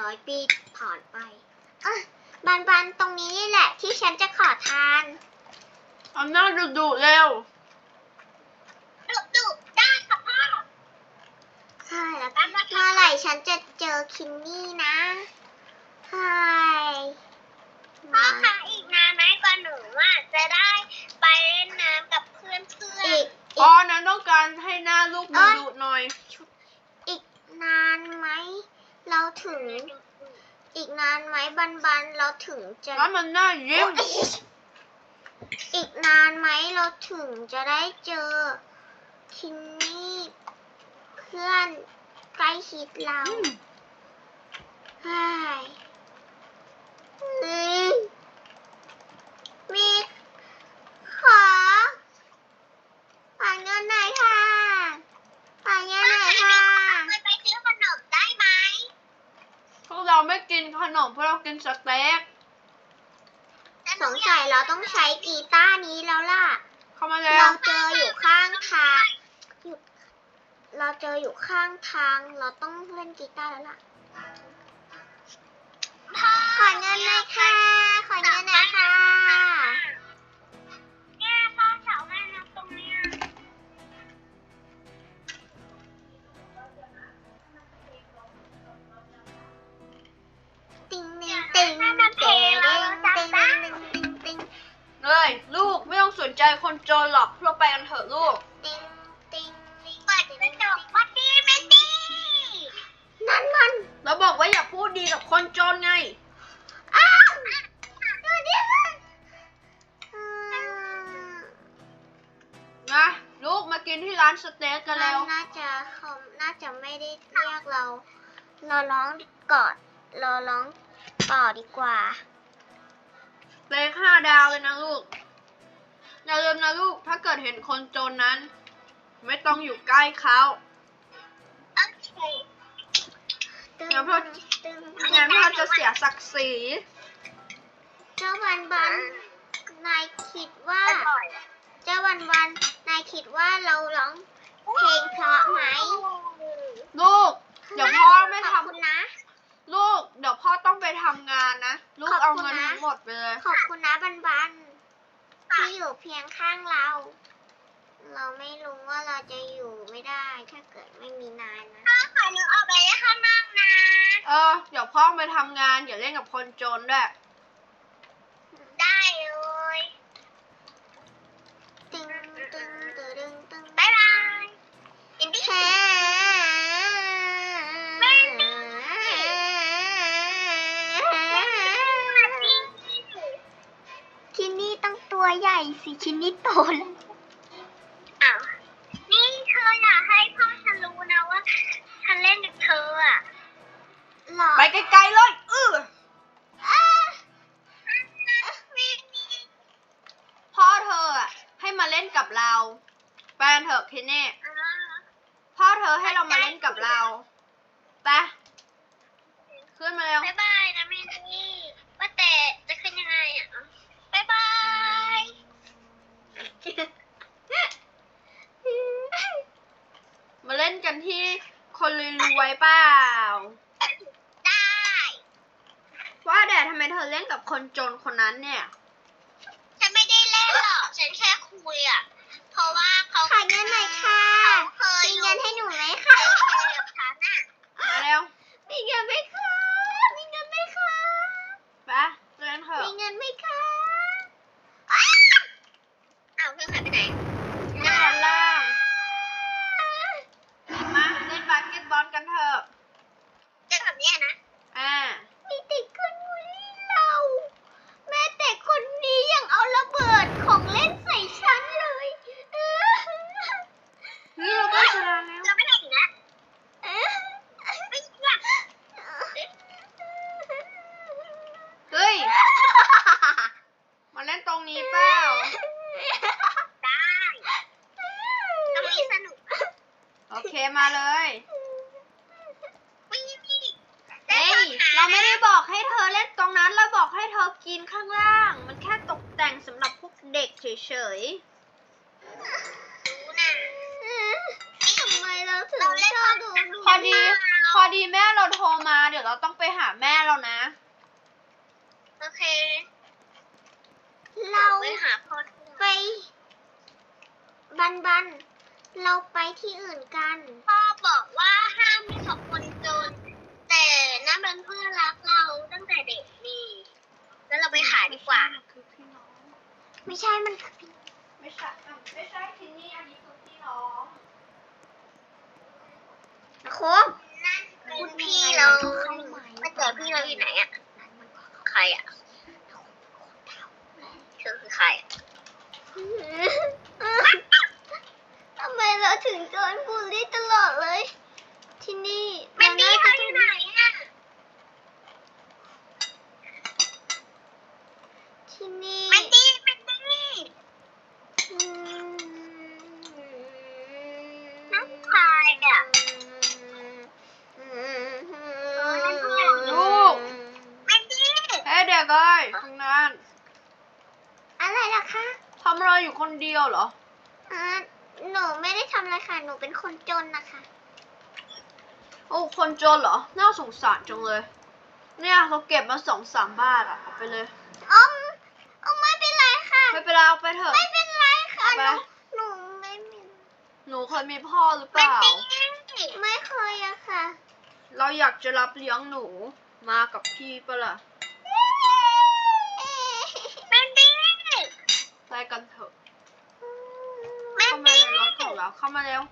ร้อยปีผ่านไปอะบันบันตรงนี้นี่แหละ ที่ฉันจะขอทานเอาหน้าดุดุๆเร็ว ดุดุได้ค่ะพ่อใช่แล้วเมื่อไหร่ฉันจะเจอคินนี่นะใช่พ่อคะอีกนานไหมกว่าหนูอะจะได้ไปเล่นน้ำกับเพื่อนเพื่อน อีก อ๋อนั้นต้องการให้หน้าลูกดุดุๆหน่อย อีกนานไหม เราถึง อีก นานไหมบันบันเราถึงจะแล้วมันหน้ายิ้มอีกนานไหมเราถึงจะได้เจอคินนี่เพื่อนใกล้ชิดเรา อืม ใช่อืมมีขอขอเงินหน่อยค่ะขอเงินหน่อยค่ะ ไปไปซื้อขนมได้ไหม พวกเราไม่กินขนมพวกเรากินสเต็ก สงสัยเราต้องใช้กีตาร์นี้แล้วล่ะ เข้ามาแล้ เรา ว เจออยู่ข้างทางอยู่ เราเจออยู่ข้างทาง เราต้องเล่นกีตาร์แล้วล่ะพ่อขอเงินหน่อยค่ะ ขอเงินหน่อยค่ะ เนี่ยพ่อเสาแม่น้ำตรงเนี้ยติงติงติงติงติงติงติงติงติงเฮ้ยลูกไม่ต้องสนใจคนจนหรอกเราไปกันเถอะลูกติงติง เปิดกระจกวัดดีเมนดี้นั่นมันเราบอกว่าอย่าพูดดีกับคนจนไง อ้าวดูดิอืมนะลูกมากินที่ร้านสเต็กกันแล้วน่าจะเขาน่าจะไม่ได้เรียกเรา เราร้องก่อนเราร้องต่อดีกว่า สเต็กห้าดาวเลยนะลูก อย่าลืมนะลูก ถ้าเกิดเห็นคนจนนั้น ไม่ต้องอยู่ใกล้เขาโอเคงั้นพ่องั้นเราจะเสียศักดิ์ศรีเจ้าวันวันนายคิดว่าอร่อยเจ้าวันวันนายคิดว่าเราร้องเพลงเพราะไหม ลูก เดี๋ยวพ่อไม่ขทำอบคุณนะ ลูก เดี๋ยวพ่อต้องไปทำงานนะ ลูกขอบเอาคุณเงินนะทั้งหมดไปเลย ขอบคุณนะบันบันที่อยู่เพียงข้างเรา เราไม่รู้ว่าเราจะอยู่ไม่ได้ ถ้าเกิดไม่มีนายนะพ่อขอหนูออกไปข้างนอกนะเออเดี๋ยวพ่อไปทำงานอย่าเล่นกับคนจนด้วย ได้เลยตึงตึงตึงตึงตึงบ๊ายบายอินดี้แฮ่ชิ้นนี้ต้องตัวใหญ่สิชิ้นนี้โตแล้ว อ้าวนี่เธออยากให้พ่อฉันรู้นะว่า ฉันเล่นกับเธออะหรอไปไกลๆเลยเอออะไม่มีพ่อเธออะให้มาเล่นกับเราไปกันเถอะเคนเน่อ่าพ่อเธอให้เรามาเล่นกับเรา now. มาเลยวิ่งวิ่งเฮ้ย เราไม่ได้บอกให้เธอเล่นตรงนั้น เราบอกให้เธอกินข้างล่าง มันแค่ตกแต่งสำหรับพวกเด็กเฉยรู้นะทำไมเราถึงชอบดูๆ พอดีพพอดีแม่เราโทรมา เดี๋ยวเราต้องไปหาแม่เรานะ โอเคเราไปหาพ่อไปบันบัน เราไปที่อื่นกัน พ่อบอกว่าห้ามมีกับคนจน แต่นั่นเป็นเพื่อนรักเราตั้งแต่เด็กนี่แล้วเราไปหาดีกว่าคือพี่น้องไม่ใช่มันคือพี่ ไม่ใช่อะไม่ใช่ทินนี่อันนี้คือพี่น้อง โคก นั่นคุณพี่เราไม่เจอพี่เราอยู่ไหนอะใครอะเธอคือใครอะ ทำไมเราถึงโดนบูลลี่ตลอดเลย ที่นี่ แมนดี้ รา เขา น่า อ จะ ยู่ไหนอะ ที่นี่ แมนดี้แมนดี้ อืม นั่นใครอะ ลูก แมนดี้ เฮ้ยเด็กเอ้ยทำงาน อะไรล่ะคะ ทำอะไรอยู่ คนเดียวเหรอ อ่าหนูไม่ได้ทำอะไรค่ะ หนูเป็นคนจนนะคะ โอ้คนจนเหรอ น่าสงสารจังเลย เนี่ยเราเก็บมาสองสามบาทอะเอาไปเลยอ๋อมอ๋อไม่เป็นไรค่ะ ไม่เป็นไรเอาไปเถอะ ไม่เป็นไรค่ะเอาหไปนูหนูไม่มีหนูเคยมีพ่อหรือเปแมนล่าดี้ไม่เคยอะค่ะ เราอยากจะรับเลี้ยงหนูมากับพี่ปะล่ะ camaleão.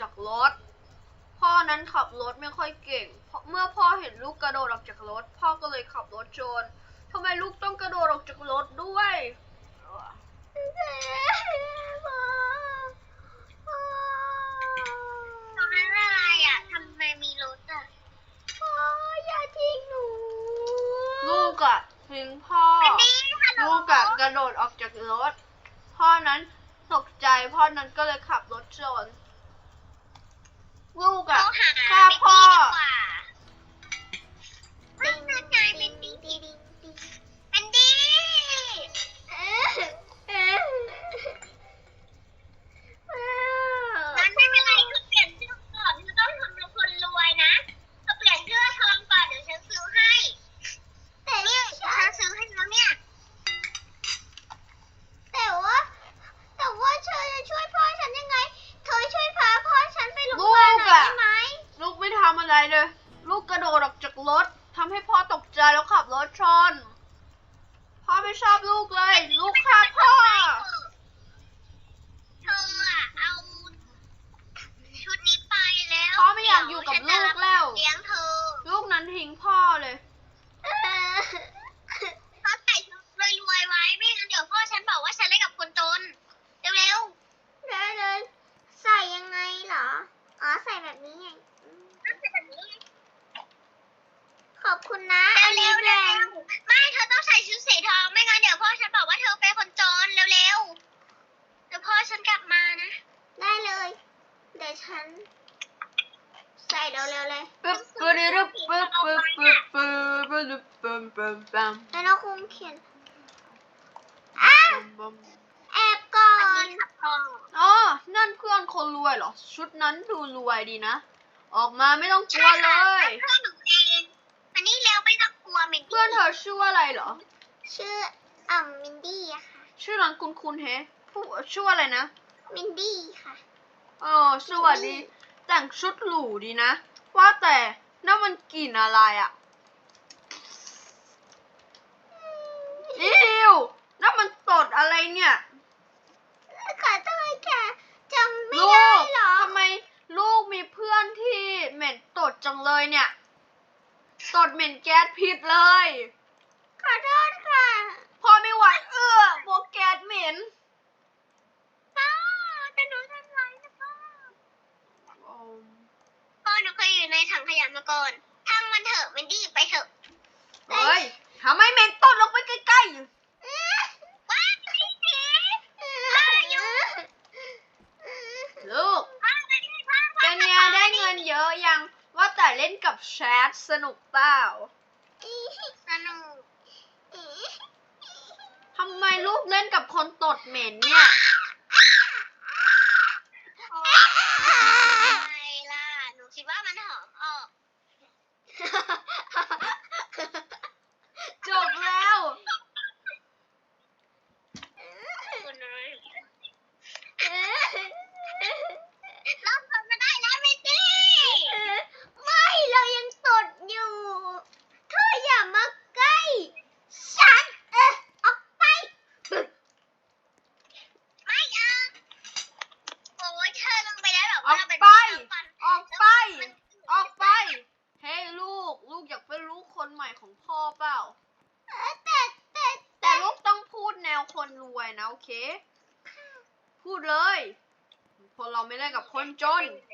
จากรถ พ่อนั้นขับรถไม่ค่อยเก่งเพราะเมื่อพ่อเห็นลูกกระโดดออกจากรถ พ่อก็เลยขับรถชนทำไมลูกต้องกระโดดออกจากรถด้วยตรงนั้นอะไรอะทำไมมีรถอะพ่ออย่าทิ้งหนู ลูกอะทิ้งพ่อแมนดี้ฮัลโหลลูกอะกระโดดออกจากรถ พ่อนั้นตกใจพ่อนั้นก็เลยขับรถชน ลูกอะถ้าพ่อ เลย ลูกกระโดดออกจากรถทำให้พ่อตกใจแล้วขับรถชน พ่อไม่ชอบลูกเลย ลูกฆ่าพ่อ เธออะเอาชุดนี้ไปแล้ว พ่อไม่อยากอยู่กับลูกแล้ว เลี้ยงเธอ ลูกนั้นทิ้งพ่อเลย เพราะใส่ชุดรวยๆไว้ไม่งั้นเดี๋ยวพ่อฉันบอกว่าฉันเล่นกับคนจน เร็ว ได้เลย ใส่ยังไงเหรอ อ๋อ ใส่แบบนี้ไงอืม ๆนั่นเป็นแบบนี้ ขอบคุณนะ อันนี้ เร็วๆ แร เร็ ง วๆไม่เธอต้องใส่ชุดสีทองไม่งั้นเดี๋ยวพ่อฉันบอกว่าเธอเป็นคนจนเร็วๆเดี๋ยวพ่อฉันกลับมานะ ได้เลย เดี๋ยวฉัน ใส่เร็วเลยปึ๊บปึ๊บปึ๊บปึ๊บปึ๊บปึ๊บปึ๊บปึ๊บปึ๊บปึ๊บปึ๊บปึ๊บแล้วเราคงเขียนอ้าแอบก่ออันนนี้ค่ะพ่ออ๋อนั่นเพื่อนคนรวยเหรอ ชุดนั้นดูรวยดีนะ ออกมาไม่ต้องกลัวเลยเพื่อนหนูเองอันนี้เร็วไม่ต้องกลัวลัวมินเพื่อนเธอชื่ออะไรเหรอ ชื่ออ่ำมินดี้อะค่ะ ชื่อร้านคุณคุณเฮผู้ชื่ออะไรนะ มินดี้ค่ะเออสวัสดี แต่งชุดหรูดีนะ ว่าแต่นั่นมันกลิ่นอะไรอะอิวนั่นมันตดอะไรเนี่ยขอโทษค่ะจำไม่ลูได้กหรอทำไมลูกมีเพื่อนที่เหม็นตดจังเลยเนี่ยตดเหม็นแก๊สพิษเลย ขอโทษค่ะ พอไม่ไหวเอื้อพวกแก๊สเหม็น พ่อแต่หนูทำไรนะพ่อ พ่อ หนูเคยอยู่ในถังขยะมาก่อนทั้งมันเถอะมินดี้ไปเถอะเฮ้ยทำไมเหม็นตดลงไปใกล้ว้าวไม่เสียพ่ออยู่ๆ ลูกพ่อไม่ได้พ่อพ่อเป็นไงได้เงินเยอะยัง ว่าแต่เล่นกับแชทสนุกเปล่าสนุกทำไมลูกเล่นกับคนตดเหม็นเนี่ย ไงล่ะ หนูคิดว่ามันหอมออก จบแล้ว คุณเราทำมาได้แล้วมินดี้ ไม่เรายังตดอยู่ เธออย่ามาใกล้ ฉัน เออออกไป ไม่เอาโอ้ยเธอลงไปแล้วเหรอ ออกไป ออกไป ออกไป เฮ้ยลูก ลูกอยากเป็นลูกคนใหม่ของพ่อเปล่า แต่แต่ แต่ลูกต้องพูดแนวคนรวยนะ โอเค พูดเลย คนเราไม่เล่นกับคนจนมิน